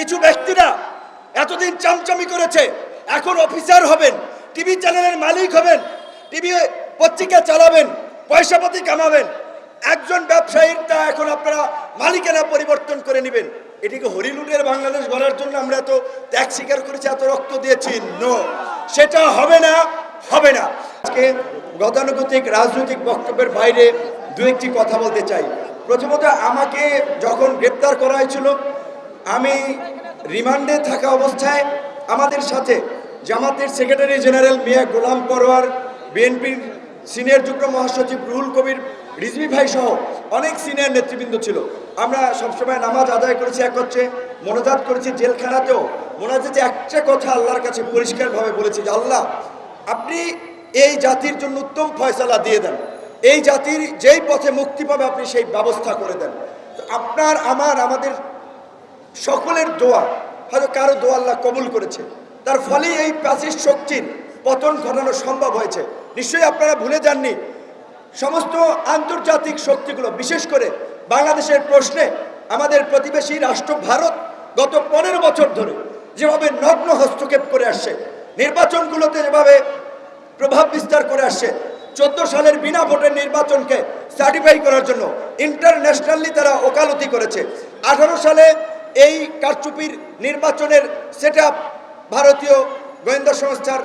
কিছু ব্যক্তিরা এতদিন চামচামি করেছে, এখন অফিসার হবেন, টিভি চ্যানেলের মালিক হবেন, টিভি পত্রিকা চালাবেন, পয়সাপাতি কামাবেন। একজন ব্যবসায়ীর তা এখন আপনারা মালিকানা পরিবর্তন করে নেবেন। এটিকে হরিলুটের বাংলাদেশ গড়ার জন্য আমরা এত ত্যাগ স্বীকার করেছি, এত রক্ত দিয়েছি, নো। সেটা হবে না হবে না। আজকে গতানুগতিক রাজনৈতিক বক্তব্যের বাইরে দু একটি কথা বলতে চাই। প্রথমত আমাকে যখন গ্রেপ্তার করা হয়েছিল আমি রিমান্ডে থাকা অবস্থায় আমাদের সাথে জামাতের সেক্রেটারি জেনারেল মিয়া গোলাম পরোয়ার, বিএনপির সিনিয়র যুগ্ম মহাসচিব রুহুল কবির, রিজভি ভাই সহ অনেক সিনিয়র নেতৃবৃন্দ ছিল। আমরা সবসময় নামাজ আদায় করেছি এক হচ্ছে মনোজাত করেছি জেলখানাতেও। মোনাজাতে একটা কথা আল্লাহর কাছে পরিষ্কারভাবে বলেছি যে, আল্লাহ, আপনি এই জাতির জন্য উত্তম ফয়সালা দিয়ে দেন। এই জাতির যেই পথে মুক্তি পাবে আপনি সেই ব্যবস্থা করে দেন। আপনার, আমার, আমাদের সকলের দোয়া, হয়তো কারও দোয়া আল্লাহ কবুল করেছে। তার ফলে এই প্রাচীর শক্তির পতন ঘটানো সম্ভব হয়েছে। নিশ্চয়ই আপনারা ভুলে যাননি, সমস্ত আন্তর্জাতিক শক্তিগুলো, বিশেষ করে বাংলাদেশের প্রশ্নে আমাদের প্রতিবেশী রাষ্ট্র ভারত গত পনেরো বছর ধরে যেভাবে নগ্ন হস্তক্ষেপ করে আসছে, নির্বাচনগুলোতে যেভাবে প্রভাব বিস্তার করে আসছে, চোদ্দ সালের বিনা ভোটের নির্বাচনকে সার্টিফাই করার জন্য ইন্টারন্যাশনালি তারা ওকালতি করেছে। আঠারো সালে এই কারচুপির নির্বাচনের সেট ভারতীয় গোয়েন্দা সংস্থার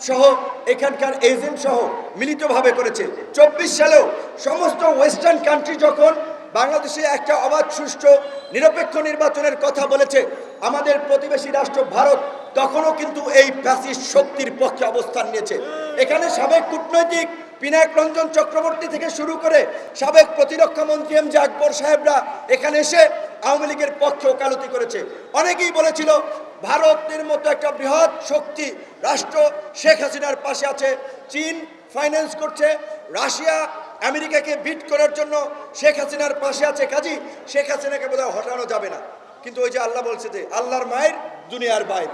সহ এখানকার এজেন্ট সহ মিলিতভাবে করেছে। চব্বিশ সালেও সমস্ত ওয়েস্টার্ন কান্ট্রি যখন বাংলাদেশে একটা অবাধ, সুষ্ঠু, নিরপেক্ষ নির্বাচনের কথা বলেছে আমাদের প্রতিবেশী রাষ্ট্র ভারত। তখনও কিন্তু এই ফ্যাসিস্ট শক্তির পক্ষে অবস্থান নিয়েছে। এখানে সাবেক কূটনৈতিক পিনাক রঞ্জন চক্রবর্তী থেকে শুরু করে সাবেক প্রতিরক্ষা মন্ত্রী এম জে আকবর সাহেবরা এখানে এসে আওয়ামী লীগের পক্ষে ওকালতি করেছে। অনেকেই বলেছিল ভারতের মতো একটা বৃহৎ শক্তি রাষ্ট্র শেখ হাসিনার পাশে আছে। চীন ফাইন্যান্স করছে, রাশিয়া আমেরিকাকে বিট করার জন্য শেখ হাসিনার পাশে আছে কাজী, শেখ হাসিনাকে বোধহয় হটানো যাবে না। কিন্তু ওই যে আল্লাহ বলছে যে, আল্লাহর মায়ের দুনিয়ার বাইর।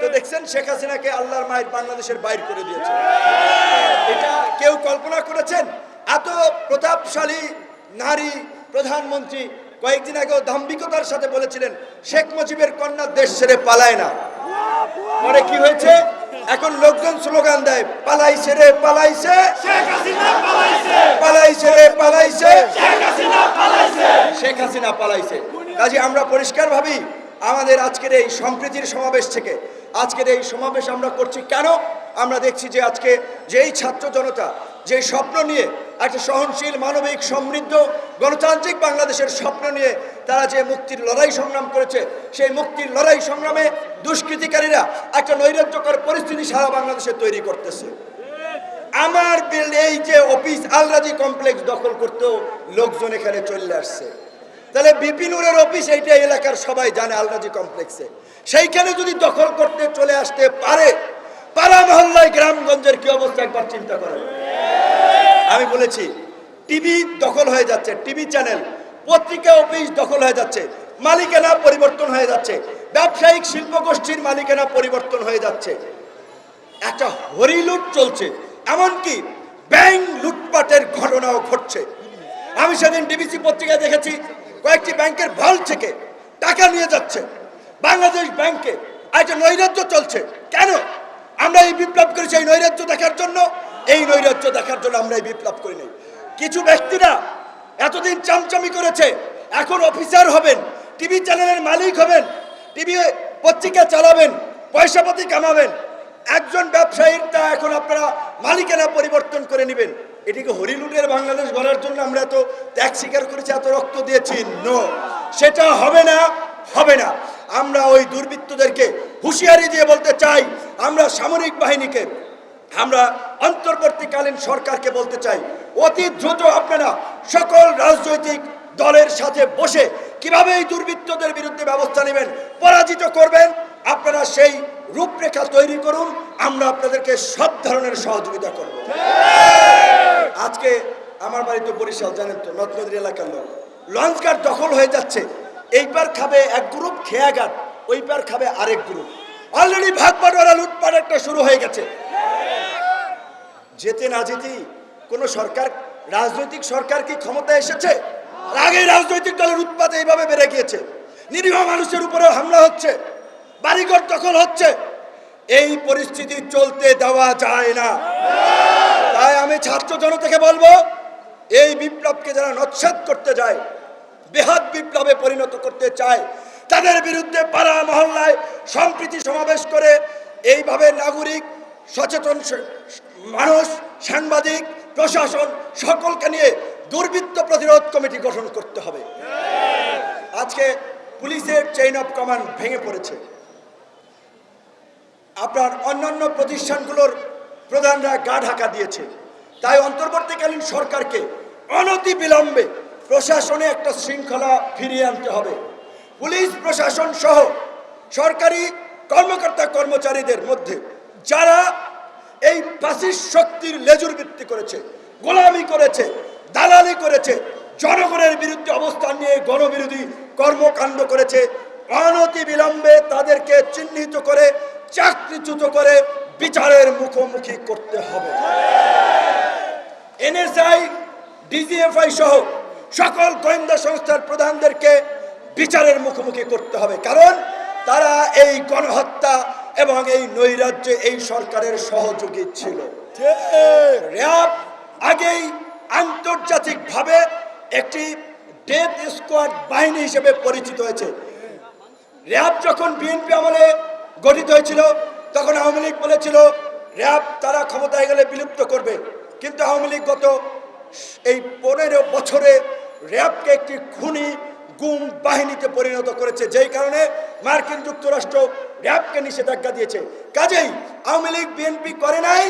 তো দেখছেন শেখ হাসিনাকে আল্লাহর মায়ের বাংলাদেশের বাইর করে দিয়েছে। এটা কেউ কল্পনা করেছেন? এত প্রতাপশালী নারী প্রধানমন্ত্রী কয়েকদিন আগেও দাম্ভিকতার সাথে বলেছিলেন, শেখ মুজিবের কন্যা দেশ ছেড়ে পালায় না। পরে কি হয়েছে? এখন লোকজন স্লোগান দেয় পালাইছে রে পালাইছে। পালাইছে। রে পালাইছে। শেখ হাসিনা পালাইছে। কাজে আমরা পরিষ্কার ভাবি আমাদের আজকের এই সম্প্রীতির সমাবেশ থেকে আজকের এই সমাবেশ আমরা করছি কেন? আমরা দেখছি যে আজকে যেই ছাত্র জনতা যেই স্বপ্ন নিয়ে একটা সহনশীল মানবিক সমৃদ্ধ গণতান্ত্রিক বাংলাদেশের স্বপ্ন নিয়ে তারা যে মুক্তির লড়াই সংগ্রাম করেছে, সেই মুক্তির লড়াই সংগ্রামে দুষ্কৃতিকারীরা একটা নৈরাজ্যকর পরিস্থিতি সারা বাংলাদেশে তৈরি করতেছে। আমার এই যে অফিস আলরাজি কমপ্লেক্স দখল করতেও লোকজন এখানে চলে আসছে। তাহলে বিপিনুরের অফিস এইটা এলাকার সবাই জানে আলরাজি কমপ্লেক্সে। সেইখানে যদি দখল করতে চলে আসতে পারে, পাড়া মহল্লায় গ্রামগঞ্জের কি অবস্থা একবার চিন্তা করেন। আমি বলেছি, টিভি দখল হয়ে যাচ্ছে, টিভি চ্যানেল, পত্রিকা অফিস দখল হয়ে যাচ্ছে, মালিকানা পরিবর্তন হয়ে যাচ্ছে, ব্যবসায়িক শিল্প গোষ্ঠীর মালিকানা পরিবর্তন হয়ে যাচ্ছে। একটা হরিলুট চলছে, এমনকি ব্যাংক লুটপাটের ঘটনাও ঘটছে। আমি সেদিন ডিবিসি পত্রিকায় দেখেছি, কয়েকটি ব্যাংকের ভালো থেকে টাকা নিয়ে যাচ্ছে। বাংলাদেশ ব্যাংকে একটা নৈরাজ্য চলছে। কেন? আমরা এই বিপ্লব করেছি এই নৈরাজ্য দেখার জন্য। এই নৈরাজ্য দেখার জন্য আমরা এই বিপ্লব করি নাই। কিছু ব্যক্তিরা এতদিন চামচামি করেছে, এখন অফিসার হবেন, টিভি চ্যানেলের মালিক হবেন, টিভি পত্রিকা চালাবেন, পয়সাপাতি কামাবেন। একজন ব্যবসায়ীর তা এখন আপনারা মালিকানা পরিবর্তন করে নেবেন। এটিকে হরিলুটের বাংলাদেশ গড়ার জন্য আমরা এত ত্যাগ স্বীকার করেছি, এত রক্ত দিয়েছি, নো। সেটা হবে না হবে না। আমরা ওই দুর্বৃত্তদেরকে হুঁশিয়ারি দিয়ে বলতে চাই, আমরা সামরিক বাহিনীকে আমরা অন্তর্বর্তীকালীন সরকারকে বলতে চাই, অতি দ্রুত আপনারা সকল রাজনৈতিক দলের সাথে বসে কীভাবে এই দুর্বৃত্তদের বিরুদ্ধে ব্যবস্থা নেবেন, পরাজিত করবেন, আপনারা সেই রূপরেখা তৈরি করুন, আমরা আপনাদেরকে সব ধরনের সহযোগিতা করব। আজকে আমার বাড়িতে বরিশাল, জানেন তো নদ এলাকার লোক। লঞ্চ ঘাট দখল হয়ে যাচ্ছে এই পার খাবে এক গ্রুপ, খেয়া ঘাট ওই পার খাবে আরেক গ্রুপ। অলরেডি ভাগ বাটোয়ারা লুটপাট একটা শুরু হয়ে গেছে। যেতে না যেতেই কোনো সরকার, রাজনৈতিক সরকার কি ক্ষমতা এসেছে? আগে রাজনৈতিক দলের উৎপাদ এইভাবে বেড়ে গিয়েছে। নিরীহ মানুষের উপরে হামলা হচ্ছে। বাড়িঘর দখল হচ্ছে। এই পরিস্থিতি চলতে দেওয়া যায় না। তাই আমি ছাত্র জনতাকে বলব, এই বিপ্লবকে যারা নৎসাত করতে যায়, বেহাত বিপ্লবে পরিণত করতে চায়, তাদের বিরুদ্ধে পাড়া মহল্লায় সম্প্রীতি সমাবেশ করে এইভাবে নাগরিক সচেতন মানুষ, সাংবাদিক, প্রশাসন, সকলকে নিয়ে দুর্বৃত্ত প্রতিরোধ কমিটি গঠন করতে হবে। আজকে পুলিশের চেইন অফ কমান্ড ভেঙে পড়েছে। আপনার অন্যান্য প্রতিষ্ঠানগুলোর প্রধানরা গা ঢাকা দিয়েছে। তাই অন্তর্বর্তীকালীন সরকারকে অনতি বিলম্বে প্রশাসনে একটা শৃঙ্খলা ফিরিয়ে আনতে হবে। পুলিশ, প্রশাসন সহ সরকারি কর্মকর্তা কর্মচারীদের মধ্যে যারা এই ফাঁসির শক্তির লেজুর ভিত্তি করেছে, গোলামি করেছে, দালালি করেছে, জনগণের বিরুদ্ধে অবস্থান নিয়ে গণবিরোধী কর্মকাণ্ড করেছে অনতি বিলম্বে তাদেরকে চিহ্নিত করে, চাকরিচ্যুত করে বিচারের মুখোমুখি করতে হবে। এনএসআই, ডিজিএফআই সহ সকল গোয়েন্দা সংস্থার প্রধানদেরকে বিচারের মুখোমুখি করতে হবে, কারণ তারা এই গণহত্যা এবং এই নৈরাজ্যে এই সরকারের সহযোগী ছিল। র্যাব আগেই আন্তর্জাতিকভাবে একটি ডেথ স্কোয়াড বাহিনী হিসেবে পরিচিত হয়েছে। র্যাব যখন বিএনপি আমলে গঠিত হয়েছিল তখন আওয়ামী লীগ বলেছিল র্যাব তারা ক্ষমতায় গেলে বিলুপ্ত করবে। কিন্তু আওয়ামী লীগ গত এই পনেরো বছরে র্যাবকে একটি খুনি গুম বাহিনীতে পরিণত করেছে। যেই কারণে মার্কিন যুক্তরাষ্ট্র র্যাবকে নিষেধাজ্ঞা দিয়েছে। কাজেই আওয়ামী লীগ, বিএনপি করে নাই,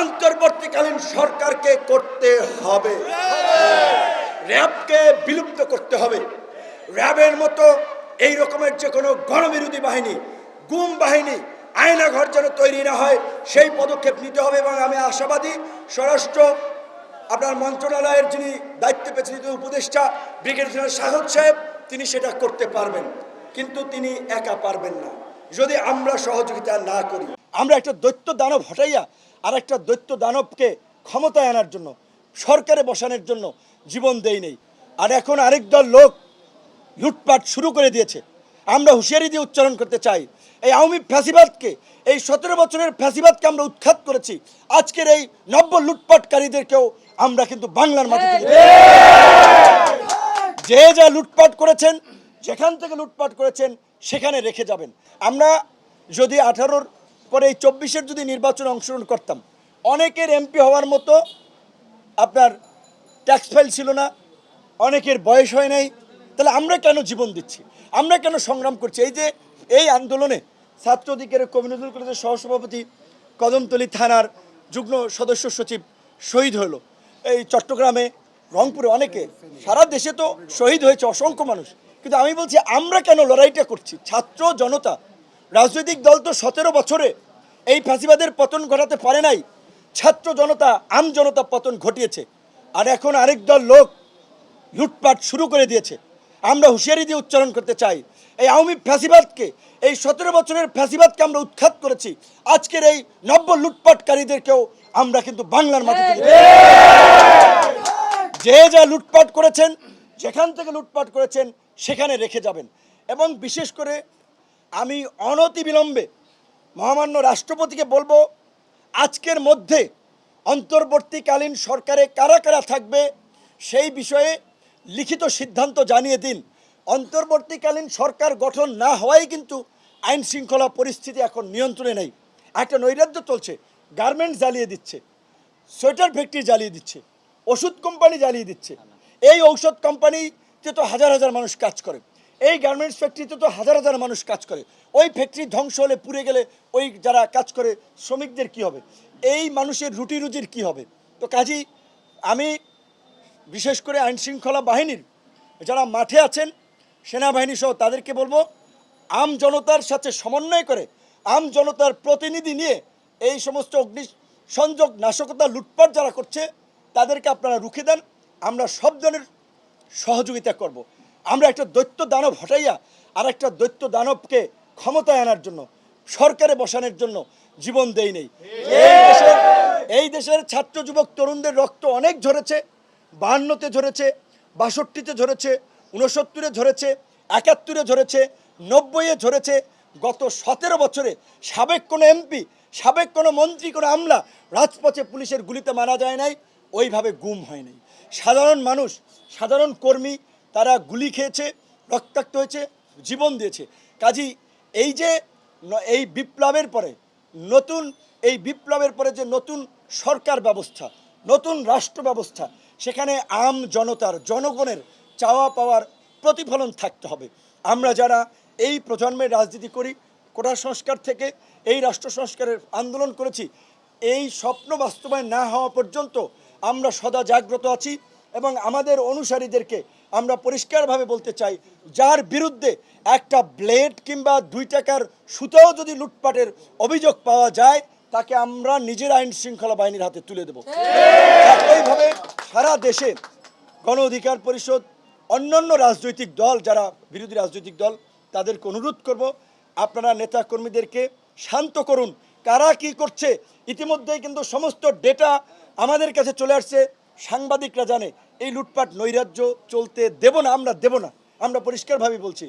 অন্তর্বর্তীকালীন সরকারকে করতে হবে। র্যাবকে বিলুপ্ত করতে হবে। র্যাবের মতো এই রকমের যে কোনো গণবিরোধী বাহিনী, গুম বাহিনী, আয়নাঘর যেন তৈরি না হয়, সেই পদক্ষেপ নিতে হবে এবং আমি আশাবাদী স্বরাষ্ট্র আপনার মন্ত্রণালয়ের যিনি দায়িত্বে পেয়েছেন উপদেষ্টা ব্রিগেডিয়ার জেনারেল সাহদ সাহেব, তিনি সেটা করতে পারবেন। কিন্তু তিনি একা পারবেন না। যদি আমরা সহযোগিতা না করি, আমরা একটা দৈত্য দানব হটাইয়া আর একটা দৈত্য দানবকে ক্ষমতায় আনার জন্য, সরকারে বসানোর জন্য জীবন দেই নেই। আর এখন আরেক দল লোক লুটপাট শুরু করে দিয়েছে। আমরা হুঁশিয়ারি দিয়ে উচ্চারণ করতে চাই এই আওয়ামী ফ্যাসিবাদকে, এই সতেরো বছরের ফ্যাসিবাদকে আমরা উৎখাত করেছি। আজকের এই নব্য লুটপাটকারীদেরকেও আমরা কিন্তু বাংলার মাটি থেকে যে যা লুটপাট করেছেন, যেখান থেকে লুটপাট করেছেন, সেখানে রেখে যাবেন। আমরা যদি আঠারোর পরে এই চব্বিশের যদি নির্বাচনে অংশগ্রহণ করতাম, অনেকের এমপি হওয়ার মতো আপনার ট্যাক্স ফাইল ছিল না, অনেকের বয়স হয় নাই, তাহলে আমরা কেন জীবন দিচ্ছি? আমরা কেন সংগ্রাম করছি? এই যে এই আন্দোলনে ছাত্র দিকের কমিউনিজম কলেজের সহসভাপতি কদমতলী থানার যুগ্ম সদস্য সচিব শহীদ হলো। এই চট্টগ্রামে, রংপুরে অনেকে, সারা দেশে তো শহীদ হয়েছে অসংখ্য মানুষ। কিন্তু আমি বলছি, আমরা কেন লড়াইটা করছি? ছাত্র জনতা, রাজনৈতিক দল তো সতেরো বছরে এই ফাঁসিবাদের পতন ঘটাতে পারে নাই। ছাত্র জনতা, আম জনতা পতন ঘটিয়েছে। আর এখন আরেক দল লোক লুটপাট শুরু করে দিয়েছে। আমরা হুঁশিয়ারি দিয়ে উচ্চারণ করতে চাই। এই আওয়ামী ফ্যাসিবাদকে, এই সতেরো বছরের ফ্যাসিবাদকে আমরা উৎখাত করেছি। আজকের এই নব্য লুটপাটকারীদেরকেও আমরা কিন্তু বাংলার মাটি যে যা লুটপাট করেছেন, যেখান থেকে লুটপাট করেছেন, সেখানে রেখে যাবেন। এবং বিশেষ করে আমি অনতি বিলম্বে মহামান্য রাষ্ট্রপতিকে বলব, আজকের মধ্যে অন্তর্বর্তীকালীন সরকারে কারা কারা থাকবে, সেই বিষয়ে লিখিত সিদ্ধান্ত জানিয়ে দিন। অন্তর্বর্তীকালীন সরকার গঠন না হওয়াই কিন্তু আইন শৃঙ্খলা পরিস্থিতি এখন নিয়ন্ত্রণে নেই। একটা নৈরাজ্য চলছে, গার্মেন্টস জ্বালিয়ে দিচ্ছে, সোয়েটার ফ্যাক্টরি জ্বালিয়ে দিচ্ছে, ওষুধ কোম্পানি জ্বালিয়ে দিচ্ছে। এই ঔষধ কোম্পানিতে তো হাজার হাজার মানুষ কাজ করে, এই গার্মেন্টস ফ্যাক্টরিতে তো হাজার হাজার মানুষ কাজ করে। ওই ফ্যাক্টরি ধ্বংস হলে, পুড়ে গেলে ওই যারা কাজ করে, শ্রমিকদের কি হবে? এই মানুষের রুটি রুজির কি হবে? তো কাজেই আমি বিশেষ করে আইন শৃঙ্খলা বাহিনীর যারা মাঠে আছেন সেনাবাহিনী সহ তাদেরকে বলব, আম জনতার সাথে সমন্বয় করে, আম জনতার প্রতিনিধি নিয়ে এই সমস্ত অগ্নি সংযোগ নাশকতা লুটপাট যারা করছে, তাদেরকে আপনারা রুখে দেন আমরা সব ধরনের সহযোগিতা করব। আমরা একটা দৈত্য দানব হটাইয়া আর একটা দৈত্য দানবকে ক্ষমতায় আনার জন্য, সরকারে বসানোর জন্য জীবন দেই নেই এই দেশের এই দেশের ছাত্র যুবক তরুণদের রক্ত অনেক ঝরেছে, বাহান্নতে ঝরেছে, বাষট্টিতে ঝরেছে উনসত্তরে ঝরেছে, একাত্তরে ঝরেছে, নব্বইয়ে ঝরেছে। গত সতেরো বছরে সাবেক কোনো এমপি, সাবেক কোনো মন্ত্রী, কোনো আমলা রাজপথে পুলিশের গুলিতে মারা যায় নাই, ওইভাবে গুম হয় নাই। সাধারণ মানুষ, সাধারণ কর্মী, তারা গুলি খেয়েছে, রক্তাক্ত হয়েছে, জীবন দিয়েছে। কাজী, এই যে এই বিপ্লবের পরে, নতুন, এই বিপ্লবের পরে যে নতুন সরকার ব্যবস্থা, নতুন রাষ্ট্র ব্যবস্থা, সেখানে আম জনতার, জনগণের চাওয়া পাওয়ার প্রতিফলন থাকতে হবে। আমরা যারা এই প্রজন্মের রাজনীতি করি কোটা সংস্কার থেকে এই রাষ্ট্র সংস্কারের আন্দোলন করেছি এই স্বপ্ন বাস্তবায়ন না হওয়া পর্যন্ত আমরা সদা জাগ্রত আছি এবং আমাদের অনুসারীদেরকে আমরা পরিষ্কারভাবে বলতে চাই যার বিরুদ্ধে একটা ব্লেড কিংবা দুই টাকার সুতাও যদি লুটপাটের অভিযোগ পাওয়া যায় তাকে আমরা নিজের আইন শৃঙ্খলা বাহিনীর হাতে তুলে দেব। একইভাবে সারা দেশে গণ অধিকার পরিষদ অন্যান্য রাজনৈতিক দল, যারা বিরোধী রাজনৈতিক দল, তাদেরকে অনুরোধ করব, আপনারা নেতা কর্মীদেরকে শান্ত করুন। কারা কি করছে? ইতিমধ্যেই কিন্তু সমস্ত ডেটা আমাদের কাছে চলে আসছে। সাংবাদিকরা জানে, এই লুটপাট নৈরাজ্য চলতে দেব না, আমরা দেব না। আমরা পরিষ্কারভাবে বলছি